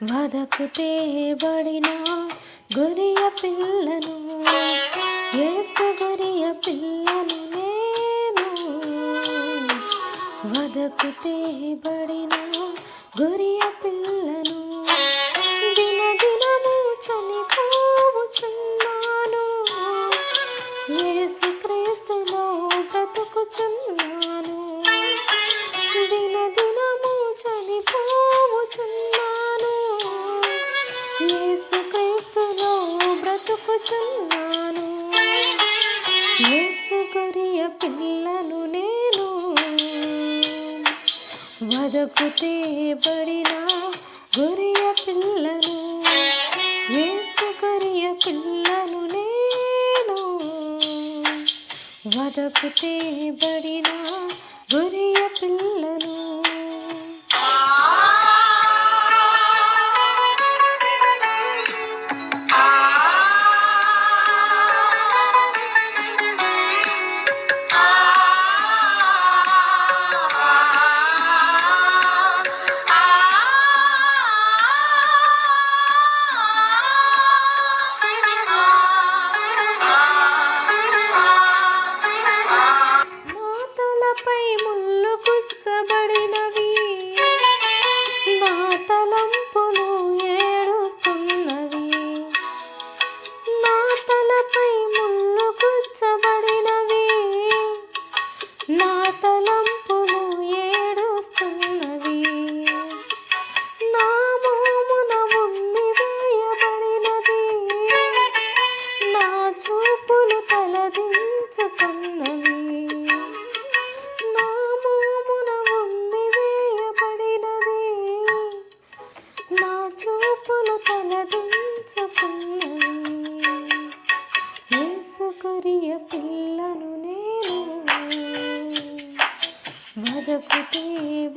వదకు తేబడిన గురియ పిల్లను ఏసు గురియ పిల్లను నేను. వదకు తేబడిన గురియ పిల్లను చేస్తున్నాను ఏసుగొరియ పిల్లలు నేను. వదకు తేబడిన గొరియ పిల్లను. ఏసుగొరియ పిల్లను నేను. వదకు తేబడిన గొరియ పిల్లను.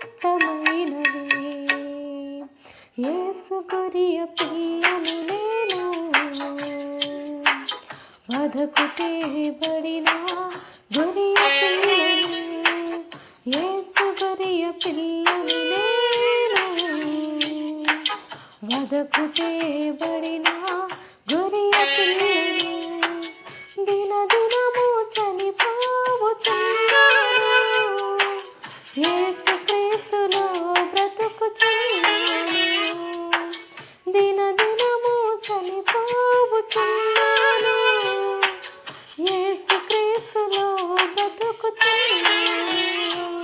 ఉత్తమైనది యేసు కొరియ ప్రియము నేను వధకు చేయబడిన గొరియ పిల్లని యేసు కొరియ పిల్లను నేను వధకు చేయబడిన